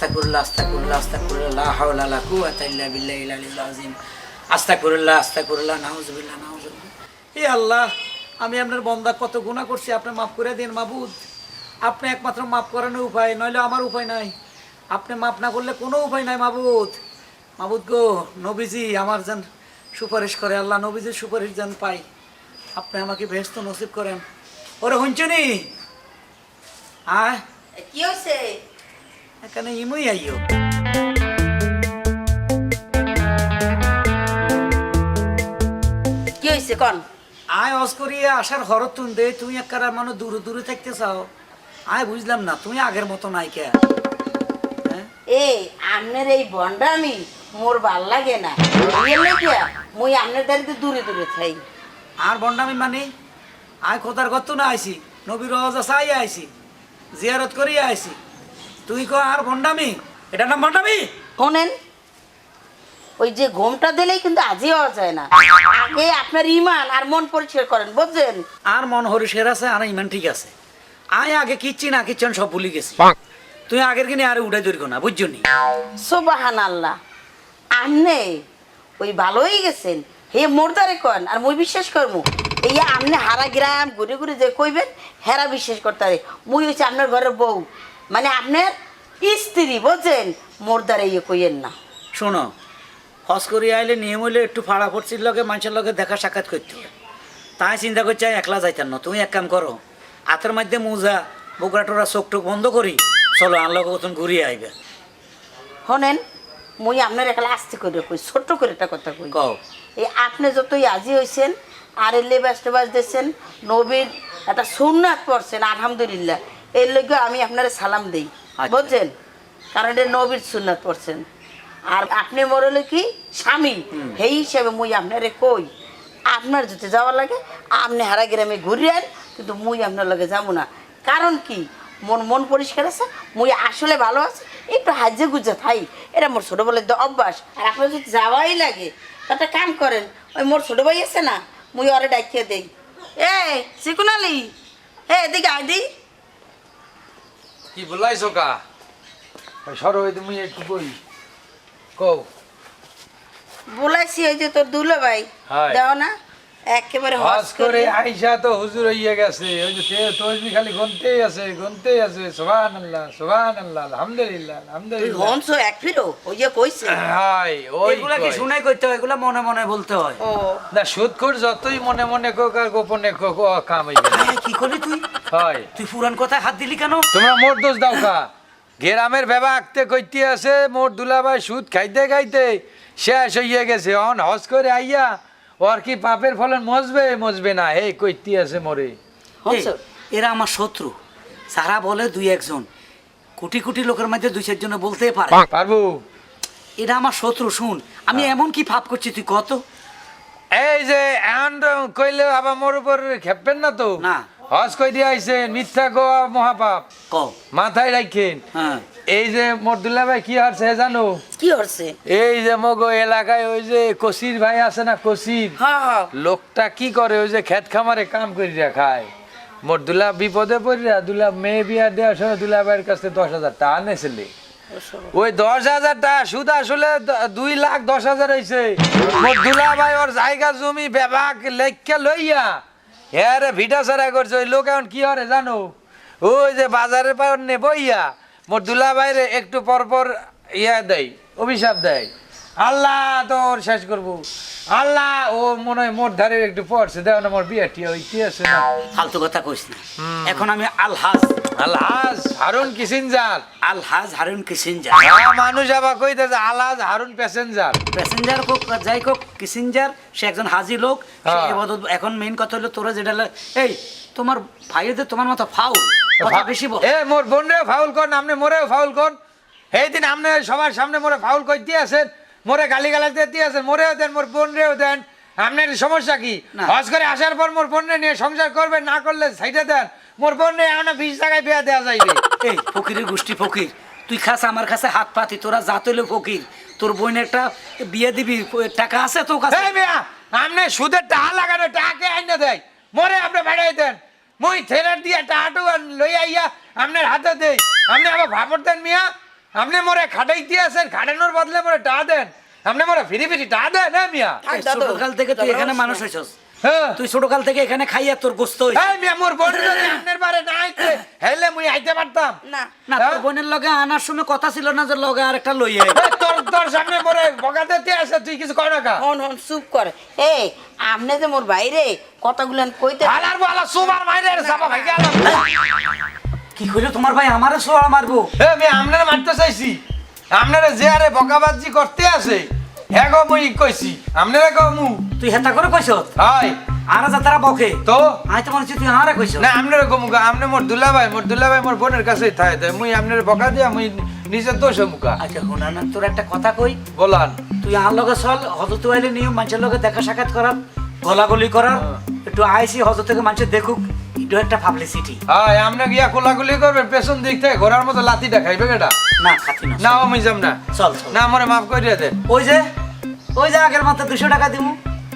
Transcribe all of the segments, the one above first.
নাউজুবিল্লাহ আস্তাগফিরুল্লাহ আস্তাগফিরুল্লাহ আস্তাগফিরুল্লাহ লা হাওলা ওয়ালা কুওয়াতা ইল্লা বিল্লাহিল আলিয়্যিল আযীম। আস্তাগফিরুল্লাহ আস্তাগফিরুল্লাহ নাউজুবিল্লাহ নাউজুবিল্লাহ হে আল্লাহ, আমি আপনার বন্দা কত গুনাহ করছি, আপনি মাফ করে দিন, মাবুদ। আপনি একমাত্র মাফ করানোর উপায়, নইলে আমার উপায় নাই। আপনি মাফ না করলে কোনো উপায় নাই, মাবুদ। মাবুদ গো, নবীজি আমার যেন সুপারিশ করে, আল্লাহ নবীজির সুপারিশ যেন পাই। আপনি আমাকে ভেস্ত নসিব করেন। ওরে হুঞ্চুনি হ্যাঁ কি হয়েছে এখানে ইমুই আইও। কি হয়েছে কন? আয় অস করিয়ে আসার হরত তুন দে তুই একবার মানে দূরে দূরে থাকতে চাও। আয় বুঝলাম না তুমি আগের মতো নাই কে? হ্যাঁ? এ আমনের এই বন্ডামি মোর ভালো লাগে না। মুই আমনের দাঁড়িয়ে দূরে দূরে থাই। আর বন্ডামি মানে? আয় খোদার কত না আইছি নবীর রজা চাই আইছি জিয়ারত করিয়া আইছি। তুই কো আর বন্ডামি এটা নাম বন্ডামি শোনেন ওই যে ঘুমটা দিলেই কিন্তু আজই হওয়া যায় না। আগে আপনার ইমান আর মন পরিষ্কার করেন বুঝছেন? আর মন হরিষের আছে আর ইমান ঠিক আছে। আয় আগে কিচ্ছি না কিচ্ছন সব ভুলি গেছি। তুই আগের কিনে আর উঠে দৈর্ঘ্য না বুঝছ নি সোবাহান আল্লাহ আমনে ওই ভালোই গেছেন। হে মোরদারে কন আর মুই বিশ্বাস করমু এই আমনে হারা গ্রাম ঘুরে ঘুরে যে কইবেন হেরা বিশ্বাস করতারে। মুই হচ্ছে আপনার ঘরের বউ। মানে আপনার স্ত্রী বুঝছেন? মোরদারে ইয়ে কইয়েন না। শোনো হস করিয়া আইলে নিয়ম হইলে একটু ফাড়া পড়ছির লগে মানুষের লগে দেখা সাক্ষাৎ করতে হয় তাই চিন্তা করছে আমি একলা যাইতাম না। তুমি এক কাম করো হাতের মধ্যে মোজা বোকরা টোরা চোখ টোক বন্ধ করি চলো আনলগ কতন ঘুরিয়ে আইবে। শোনেন মুই আপনার একলা আস্তে করে কই ছোট্ট করে একটা কথা কই। কও। এই আপনি যতই আজি হয়েছেন আর এলে লেবাস টেবাস দিয়েছেন নবীর একটা সুন্নাত পড়ছেন আলহামদুলিল্লাহ। এর লগে আমি আপনার সালাম দিই আচ্ছা। বুঝছেন? কারণ এটা নবীর সুন্নাত পড়ছেন। আর আপনি মরলে কি? স্বামী। সেই হিসাবে মুই আপনারে কই আপনার যদি যাওয়া লাগে আপনি হারা গ্রামে ঘুরিয়েন কিন্তু মুই আপনার লগে যাব না। কারণ কি? মন মন পরিষ্কার আছে মুই আসলে ভালো আছে একটু হাজে গুজে থাই। এটা মোর ছোটোবেলার তো অভ্যাস। আর আপনার যদি যাওয়াই লাগে তাতে কাম করেন ওই মোর ছোটো ভাই আছে না মুই ওরে ডাকিয়ে দেই। এ চিকুনালি এ এদিকে আয় দি। কি বলাইছো কা সরো তুমি একটু বই কও। বলাইছি ওই যে তোর দুলো ভাই দাও না একেবারে হজ করে। করে আইসা তো হুজুর হইয়া গেছে। ওই যে তসবি খালি গুনতেই আছে গুনতেই আছে। সুবহানাল্লাহ সুবহানাল্লাহ আলহামদুলিল্লাহ আলহামদুলিল্লাহ। এক ফিরো ওই যে কইছে। হাই ওই এগুলা কি কয়। শুনে করতে হয়? এগুলা মনে মনে বলতে হয়। ও। না কর যতই মনে মনে কোক আর গোপনে কোক কাম হইবে কি করলি তুই? হয়। তুই পুরান কথায় হাত দিলি কেন? তোমরা মোর দোষ দাও কা। গ্রামের বেবা আঁকতে কইতে আছে মোর দুলাভাই সুদ খাইতে খাইতে শেষ হইয়া গেছে। অন হজ করে আইয়া ওর কি পাপের ফলন মজবে মজবে না? হে কইতে আছে মোরে। এরা আমার শত্রু। সারা বলে দুই একজন। কোটি কোটি লোকের মধ্যে দুই চারজনে বলতে পারে। পারব। এরা আমার শত্রু শুন। আমি এমন কি ভাব করছি তুই কত? এই যে এখন তো কইলে আবার মোর উপর খেপবেন না তো? না। হজ কই দিয়ে আইছেন? মিথ্যা গোয়া মহাপাপ। ক? মাথায় রাখেন হ্যাঁ। এই যে মোর দুলাভাই কি হারছে জানো? কি হচ্ছে এই যে মগ এলাকায় ওই যে কসির ভাই আছে না কসির? হ্যাঁ হ্যাঁ। লোকটা কি করে? ওই যে খেত খামারে কাম করিয়া খায়। মোর দুলা বিপদে পড়িয়া দুলা মেয়ে বিয়া দেওয়ার সময় দুলা ভাইয়ের কাছে দশ হাজার টাকা আনেছিলে ওই দশ হাজার টাকা সুদ আসলে দুই লাখ দশ হাজার হয়েছে মোর দুলা ভাই ওর জায়গা জমি বেবাক লেখকে লইয়া হ্যাঁ রে ভিটা সারা করছে ওই লোক এখন কি হরে জানো? ওই যে বাজারের পায় নে বইয়া মোর দুলা ভাইরে একটু পর পর ইয়া দেয় অভিশাপ দেয়। আল্লাহ তোর শেষ করব। আল্লাহ ও মনে হয় মোর ধারে একটু পড়ছে দেও না মোর বিয়ে টিয়া ওই কি আছে না। ফালতু কথা কইস না। এখন আমি আলহাজ আলহাজ হারুন কিসিনজার আলহাজ হারুন কিসিনজার হ্যাঁ, মানুষ আবার কইতেছে আলহাজ হারুন প্যাসেঞ্জার। প্যাসেঞ্জার কোক যাই কোক কিসিনজার সে একজন হাজি লোক সে হ্যাঁ। এবাদত এখন মেইন কথা হলো তোরা যেটা লে- এই তোমার ভাইদের তোমার মতো ফাউল কথা বেশি বল। এ মোর বোনরেও ফাউল কর আপনি মোরেও ফাউল কর। এই দিন আপনি সবার সামনে মোরে ফাউল করতে আছেন মোরে গালি গালাজ দিতে আছেন মোরেও দেন মোর বোনরেও দেন। আপনার সমস্যা কি। হজ করে আসার পর মোর বোনরে নিয়ে সংসার করবেন না করলে সাইডে দেন। মোর বোনরে এমন বিশ টাকায় বিয়া দেওয়া যাইবে। এই ফকিরের গোষ্ঠী ফকির তুই খাস আমার কাছে হাত পাতি তোরা যা তৈলে ফকির। তোর বোনের একটা বিয়ে দিবি টাকা আছে তোর কাছে? এই মিয়া আপনি সুদের টাকা লাগানো টাকা আইনা দেয়। মোরে আপনি বাড়াই দেন। মই থেরার দিয়া আর লই আইয়া আপনার হাতে দেই। আপনি আবার ভাবর দেন মিয়া আপনি মোরে খাটাইতে আছেন খাটানোর বদলে মোরে টা দেন। আপনি মোরে ফিরি ফিরি টা দেন হ্যাঁ মিয়া? ছোটকাল থেকে তুই এখানে মানুষ হয়েছস হ্যাঁ তুই ছোটকাল থেকে এখানে খাইয়া তোর গোস্ত মিয়া মোর বোন যদি আপনার বারে না আইতে হেলে মুই আইতে পারতাম। না। না তোর হ্যাঁ? বোনের লগে আনার সময় কথা ছিল না যে লগে আরেকটা লই আই তোর তোর সামনে মোরে বগাতে আছে তুই কিছু কয় না কা হন হন চুপ করে। এই আপনি যে মোর বাইরে কথাগুলো কইতে হালার বালা সুবার মাইরে সাপা ভাই গেল কি কইলো তোমার ভাই? আমারও সোয়া মারবো। এ আমি আপনারা মারতে চাইছি। আপনারা যে আরে বকাবাজি করতে আছে হ্যাঁ গো মুই কইছি। আপনারা গো মু। তুই হেতা করে কইছ? হয়। আর যাতারা বকে? তো? আই তো মনে তুই আরে কইছ। না আপনারা গো মুগা আপনি মোর দুলা ভাই মোর দুলা ভাই মোর বোনের কাছেই থাকে তাই মুই আপনার বকা দিয়া মুই নিজের দোষ মুকা আচ্ছা শোনা না তোর একটা কথা কই? বলান। তুই আর লগে চল হজরত আইলে নিয়ম মানুষের লগে দেখা সাক্ষাৎ করার গলাগলি করার। একটু আইসি হজরত থেকে মানুষের দেখুক। এটা একটা পাবলিসিটি হয় আপনি গিয়া কোলাকুলি করবেন পেছন দিক থেকে ঘোড়ার মতো লাতি দেখাইবে কেটা না খাতি না না আমি যাম না। চল চল। না মরে মাফ করিয়া দেন ওই যে ওই যে আগের মাত্র দুশো টাকা দিব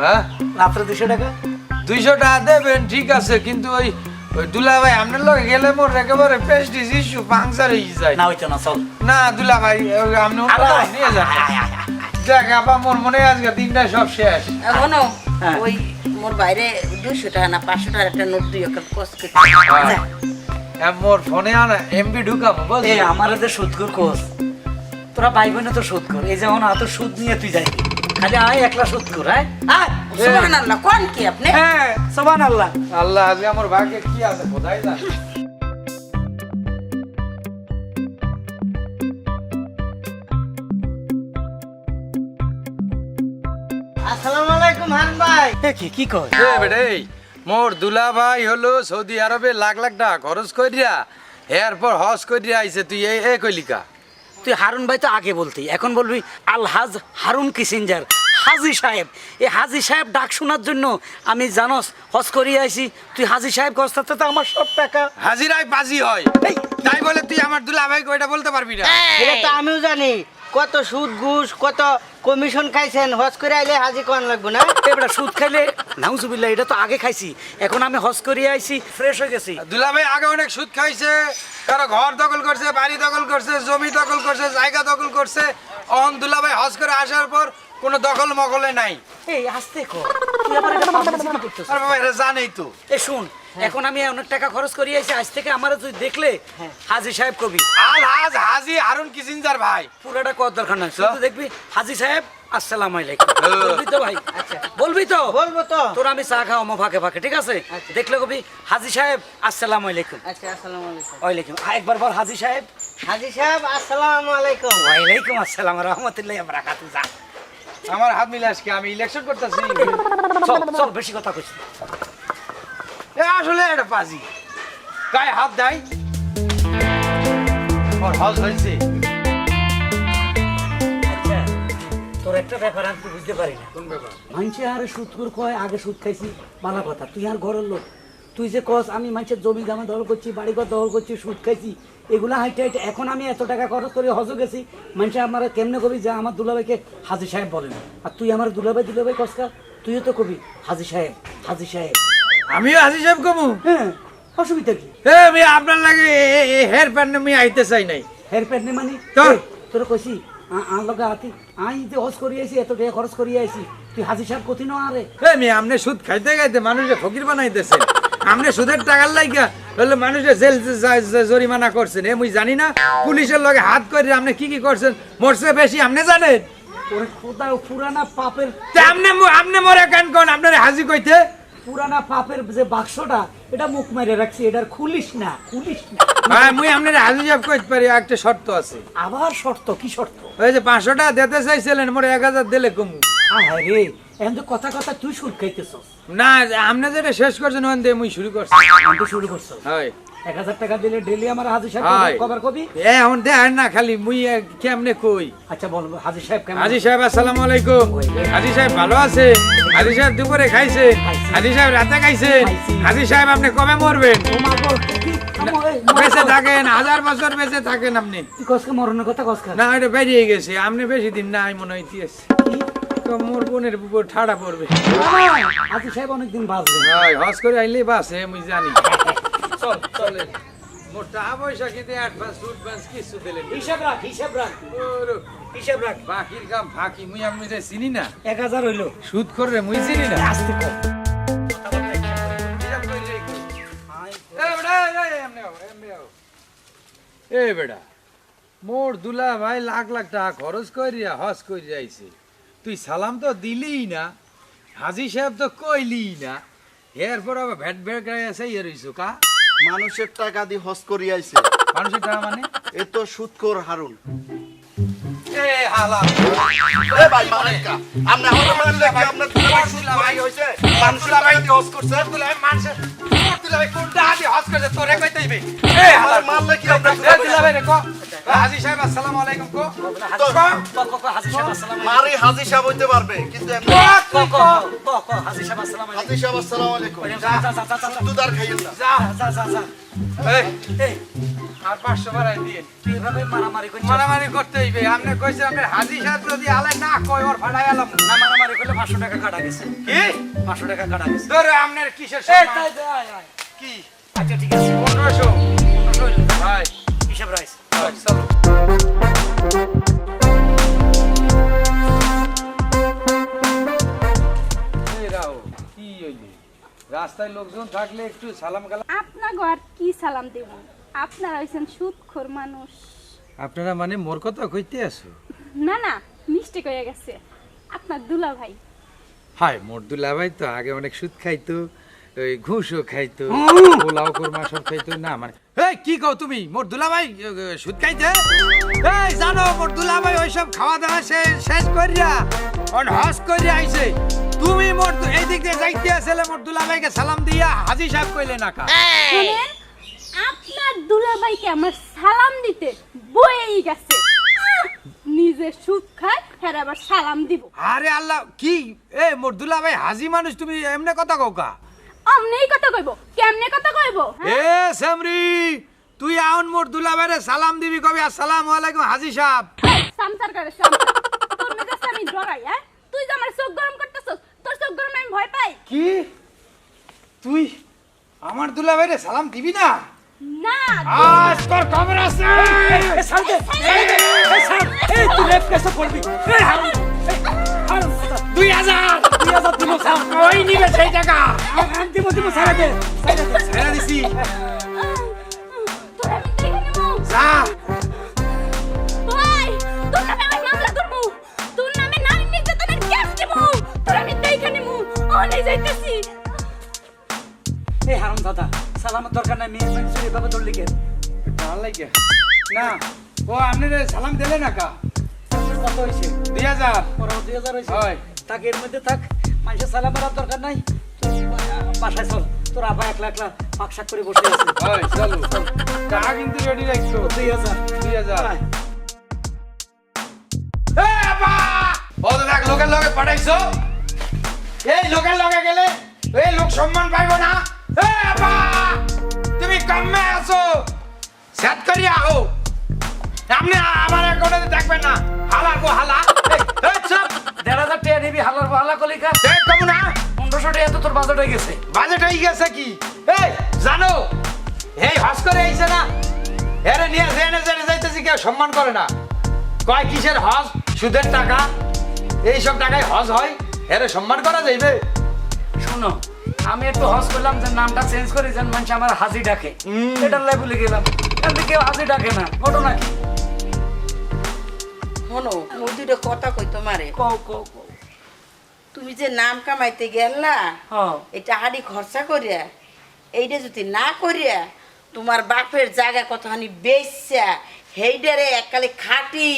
হ্যাঁ? রাত্রে দুশো টাকা। দুইশো টাকা দেবেন ঠিক আছে কিন্তু ওই ওই দুলা ভাই আপনার লগে গেলে মোর একেবারে পেস্টিস ইস্যু পাংচার হয়ে যায়। না হইতো না চল। না দুলা ভাই আপনি নিয়ে যান। দেখ আপা মোর মনে আজকে তিনটা সব শেষ। এখনও হ্যাঁ। ওই মোর বাইরে দুইশো টাকা না পাঁচশো টাকার একটা নোট দুই একটা কস হ্যাঁ। মোর ফোনে আনা এমবি ঢুকাবো এ বুঝলি আমার যে সুদকুর কোষ তোরা ভাই বোনে তো সুদ কর এই যেমন এত সুদ নিয়ে তুই যাই খালি আয় একলা সুদ কর হ্যাঁ আয়। সুবহানাল্লাহ কোন কি আপনি? হ্যাঁ সোবান আল্লাহ আল্লাহ আজকে আমার ভাগ্যে কি আছে কোথায় জান আসসালামু আলাইকুম হান। ভাই কি কি কয় এ বেটে মোর দুলা ভাই হলো সৌদি আরবে লাখ লাখ টাকা খরচ করিয়া এরপর হজ করিয়া আইছে তুই এই এ কইলিকা তুই হারুন ভাই তো আগে বলতি এখন বলবি আলহাজ হারুন কিসিঞ্জার হাজি সাহেব। এই হাজি সাহেব ডাক শোনার জন্য আমি জানস হজ করিয়ে আইছি তুই হাজি সাহেব কস্তাতে তো আমার সব টাকা। হাজিরাই বাজি হয়। এই, তাই বলে তুই আমার দুলা ভাই কইটা বলতে পারবি না। এটা তো আমিও জানি কত সুদ ঘুষ কত কমিশন খাইছেন হজ করে আইলে হাজি কোন লাগবে না? এবার সুদ খাইলে নাউজুবিল্লাহ এটা তো আগে খাইছি। এখন আমি হজ করিয়ে আইছি ফ্রেশ হয়ে গেছি। দুলা ভাই আগে অনেক সুদ খাইছে কারও ঘর দখল করছে বাড়ি দখল করছে জমি দখল করছে জায়গা দখল করছে। অন দুলা ভাই হজ করে আসার পর কোনো দখল মগলে নাই। এই আসতে কর। তুই আবার এটা publicity করতেছিস। আর বাবা এটা জানেই তো। এ শুন এখন আমি অনেক টাকা খরচ করিয়ে আইছি আজ থেকে আমার তুই দেখলে হাজি সাহেব কবি। আল হাজ হাজি হারুন কিসিনজার ভাই। পুরাটা কর দরকার নাই। শুধু দেখবি হাজি সাহেব আসসালামু আলাইকুম। বলবি তো ভাই? আচ্ছা। বলবি তো? বলব তো। তোর আমি চা খাওয়াবো ফাঁকে ফাঁকে ঠিক আছে? দেখলে কবি হাজি সাহেব আসসালামু আলাইকুম। আচ্ছা আসসালামু আলাইকুম। ওয়ালাইকুম। একবার বল হাজি সাহেব। হাজি সাহেব আসসালামু আলাইকুম। ওয়ালাইকুম আসসালাম রহমতুল্লাহ বারাকাতু যা। আমার হাত মিলাস কি? আমি ইলেকশন করতেছি। চল চল বেশি কথা কইছি এ আসলে এটা পাজি। গায়ে হাত দেয়। ওর হজ হয়েছে। তোর একটা ব্যাপার আমি বুঝতে পারি না। কোন ব্যাপার? মানুষে আর সুদ করে কয় আগে সুদ খাইছি ভালো কথা। তুই আর ঘরের লোক। তুই যে কস আমি মানুষের জমি জামা দখল করছি বাড়িঘর দখল করছি সুদ খাইছি। এগুলা হাইটে হাইটে এখন আমি এত টাকা খরচ করে হজ গেছি। মানুষে আমার কেমনে কবি যে আমার দুলাভাইকে হাজি সাহেব বলেন আর তুই আমার দুলাভাই দুলাভাই কসকা তুইও তো কবি হাজি সাহেব হাজি সাহেব। আমিও হাজি সাহেব কমু। হ্যাঁ অসুবিধা কি? এ আমি আপনার লাগে হেয়ার প্যান্ট আমি আইতে চাই নাই। হেয়ার প্যান্ট মানে? তো? এই, তোর কইছি আন লগে আতি আই যে হজ করিয়ে আইছি এত টাকা খরচ আইছি তুই সাহেব আরে। এ সুদ খাইতে খাইতে ফকির আপনি সুদের টাকার লাইগা জেল জরিমানা করছেন। এ মুই জানি না পুলিশের লগে হাত করে আপনি কি কি করছেন মরছে বেশি আপনি জানেন? ওরে খোদা পুরানা পাপের ম- আপনি মরে কেন কোন? আপনার হাজি কইতে? পুরানা পাপের যে বাক্সটা এটা মুখ মেরে রাখছি এটার খুলিস না খুলিস না। মুই আপনার জব পারি একটা শর্ত আছে। আবার শর্ত? কি শর্ত? ওই যে পাঁচশো টাকা দিতে চাইছিলেন মোরে এক হাজার দিলে কমু। হ্যাঁ রে এখন কথা কথা তুই সুদ খাইতেছ না আপনি যেটা শেষ করছেন ওখান দিয়ে মুই শুরু করছি। শুরু করছস। হয়। এক হাজার টাকা দিলে ডেলি আমার হাজি সাহেব। কবি? এ এখন দেখেন না খালি মুই কেমনে কই? আচ্ছা বল হাজি সাহেব কেমন? হাজি সাহেব আসসালামু আলাইকুম। হাজি সাহেব ভালো আছে? হাজি সাহেব দুপুরে খাইছে? হাজি সাহেব রাতে খাইছে? হাজি সাহেব আপনি কবে মরবেন? ও মা গো, কি? আমো, এই, মা বেঁচে থাকেন হাজার বছর বেঁচে থাকেন আপনি। কসকে মরণের কথা কসকা না এটা বেরিয়ে গেছে আপনি বেশি দিন না আমি মনে হইতেছে মোর বোনের উপর ঠাড়া পড়বে। সাহেব অনেকদিন বাঁচবে। হস করে আইলে বাসে মুই জানি। চল চলে। মোর টাকা পয়সা কিন্তু অ্যাডভান্স অ্যাডভান্স কিছু দিলেন হিসাব রাখ হিসাব রাখ। হিসাব রাখ। বাকির কাম ফাঁকি মুই আমি যে চিনি না। এক হাজার হইল। সুদ করে মুই চিনি আসতে। এ মোর দুলা ভাই লাখ লাখ টাকা খরচ করিয়া হস করিয়া আইছে। তুই সালাম তো দিলি না হাজি সাহেব তো কইলি না। এরপর আবার ভ্যাট ভ্যাট গায়ে আছে ইয়ে রইছো কা? মানুষের টাকা দিয়ে হস করি আইছে মানুষের টাকা মানে? এ তো সুৎকর হারুন। মানুষের করছে হাজি করছে সাহেব আসসালামু আলাইকুম কো তো হাজি সাহেব আসসালাম মারি হাজি সাহেব হইতে পারবে কিন্তু হাজি সাহেব আসসালাম হাজি সাহেব আসসালামু আলাইকুম দুদার খাইয়েন না যা যা যা যা এই এই আর 500 বাড়াই দিয়ে তুই এভাবে মারামারি করছিস মারামারি করতে হইবে আপনি কইছে আপনি হাজি সাহেব যদি আলে না কয় ওর ফাড়াই আলাম না মারামারি করলে পাঁচশো টাকা কাটা গেছে কি পাঁচশো টাকা কাটা গেছে ধরে আপনার কিসের। কি আচ্ছা ঠিক আছে পনেরোশো লোকজন থাকলে একটু সালাম কালাম। আপনার ঘর কি সালাম দেব? আপনারা হয়েছেন সুদখোর মানুষ। আপনারা মানে মোর কথা কইতে আছো? না না মিস্টেক হয়ে গেছে। আপনার দুলা ভাই হাই মোর দুলা ভাই তো আগে অনেক সুদ খাইতো ওই ঘুষও খাইতো পোলাও কোরমা সব খাইতো না মানে এই কি কও তুমি? মোর দুলাভাই এ, এ, সুদ খাইতে? এই জানো মোর দুলাভাই ওইসব খাওয়া দাওয়া শেষ শেষ করিয়া অন হস করিয়া আইছে। তুমি মোর এই দিক দিয়ে যাইতে আসলে মোর দুলাভাইকে সালাম দিয়া হাজি সাহেব কইলে না কা শোনেন আপনার দুলা ভাইকে আমার সালাম দিতে বয়েই গেছে। নিজে সুদ খায় হ্যাঁ আবার সালাম দিব। আরে আল্লাহ কি? এ মোর দুলাভাই হাজি মানুষ তুমি এমনে কথা কও কা? অমনেই কথা কইব কেমনে কথা কইব হ্যাঁ? এ সামরি তুই আউন মোর দুলাভাইরে সালাম দিবি কবি আসসালামু আলাইকুম হাজি সাহেব। সামসার করে সামসার। তোর মেজাজটা আমি ডরাই হ্যাঁ? তুই যে আমার চোখ গরম করতেছস তোর গরমে আমি ভয় পাই। কি? তুই আমার দুলাভাইরে সালাম দিবি না? না। আজ তোর খবর আছে। এই ছাড় দে এই, এই ছাড় তুই রেপ কেসে এই হারুন এই, দুই হাজার। দুই হাজার দিব ছাড় ওই নিবে সেই টাকা। আম দিব দিব ছাড়া দে। ছেড়ে দিছি। তোর আমি দেখে নেব। যা। দাদা সালামের দরকার নাই মেয়ে মানুষের এভাবে তোর লিখে ভালো লাগে? না ও আপনি সালাম দিলে না কা? কত হয়েছে? দুই হাজার। দুই হাজার হয়েছে। হয়। তাক এর মধ্যে থাক। মানুষের সালাম করার দরকার নাই। বাসায় চল। তোর আবার একলা একলা পাকশাক করে বসে আছে। চলো। টাকা কিন্তু রেডি রাখছো? দুই হাজার। দুই হাজার! ও তো লোকের লগে পাঠাইছো? এই লোকের লগে গেলে এই লোক সম্মান পাইবো না! তুমি কামে আছো। সেট করি আহো। আপনি আমার কোনোদিন দেখবেন না। হালা গো হালা। দেড় হাজার টাকা নিবি হালার হালা কলিকা। দেখ কমু না। পনেরোশো টাকা তো তোর বাজেট হয়ে গেছে। বাজেট হয়ে গেছে কি? এই জানো এই হস করে আইছে না এরে নিয়ে জেনে জেনে যাইতেছি কেউ সম্মান করে না। কয় কিসের হজ সুদের টাকা। এই সব টাকায় হজ হয় এরে সম্মান করা যাইবে। শোনো আমি একটু হস করলাম যে নামটা চেঞ্জ করে যেন মানুষ আমার হাজি ডাকে। এটার লাই ভুলে গেলাম। এমনি কেউ হাজি ডাকে না ঘটনা কি? শোনো মুই কথা কই তোমারে। কও কও কও। তুমি যে নাম কামাইতে গেলা হ্যাঁ। এটা হাড়ি খরচা করিয়া এইটা যদি না করিয়া তোমার বাপের জায়গা কতখানি বেচছা হেইডারে এককালে খাটি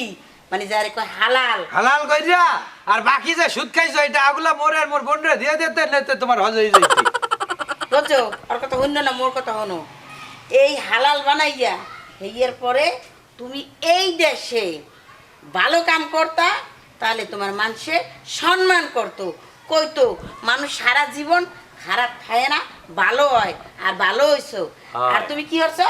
মানে যারে কয় হালাল। হালাল কইরা? আর বাকি যে সুদ খাইছো এটা আগুলা মোরে আর মোর বোনরে দিয়ে দিতে নেতে তোমার হজ হয়ে যাইতে বুঝছ আর কথা হইন না মোর কথা হনো। এই হালাল বানাইয়া হেইয়ের পরে তুমি এই দেশে ভালো কাম করতা তাহলে তোমার মানুষে সম্মান করতো। কইতো মানুষ সারা জীবন খারাপ খায় না ভালো হয় আর ভালো হইছো। আর তুমি কি করছ?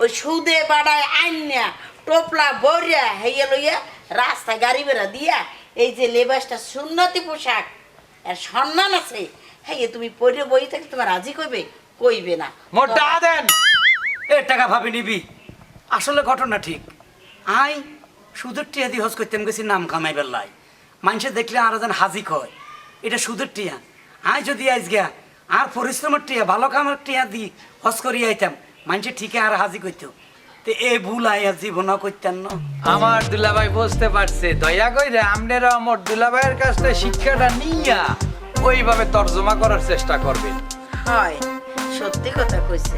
ওই সুদে বাড়ায় আইনা টোপলা বরিয়া হেইয়া লইয়া রাস্তায় গাড়ি বেড়া দিয়া এই যে লেবাসটা সুন্নতি পোশাক আর সম্মান আছে। হ্যাঁ তুমি পরে বই থেকে তোমার রাজি কইবে? কইবে না। মোর টাকা দেন। এ টাকা ভাবি নিবি। আসলে ঘটনা ঠিক। আই সুদের টিয়া দিয়ে হজ করতাম গেছি নাম কামাই বেল্লাই মানুষে দেখলে আর যেন হাজি কয়। এটা সুদের টিয়া আই যদি আইস গিয়া আর পরিশ্রমের টিয়া ভালো কামের টিয়া দি হজ করি আইতাম মানুষে ঠিকই আর হাজি করতো তো এ ভুল আইয়া জীবন করতেন না। আমার দুলাভাই বুঝতে পারছে দয়া কইরে আপনারা আমার দুলাভাইয়ের কাছ থেকে শিক্ষাটা নিয়া ওইভাবে তর্জমা করার চেষ্টা করবেন। হয় সত্যি কথা কইছে।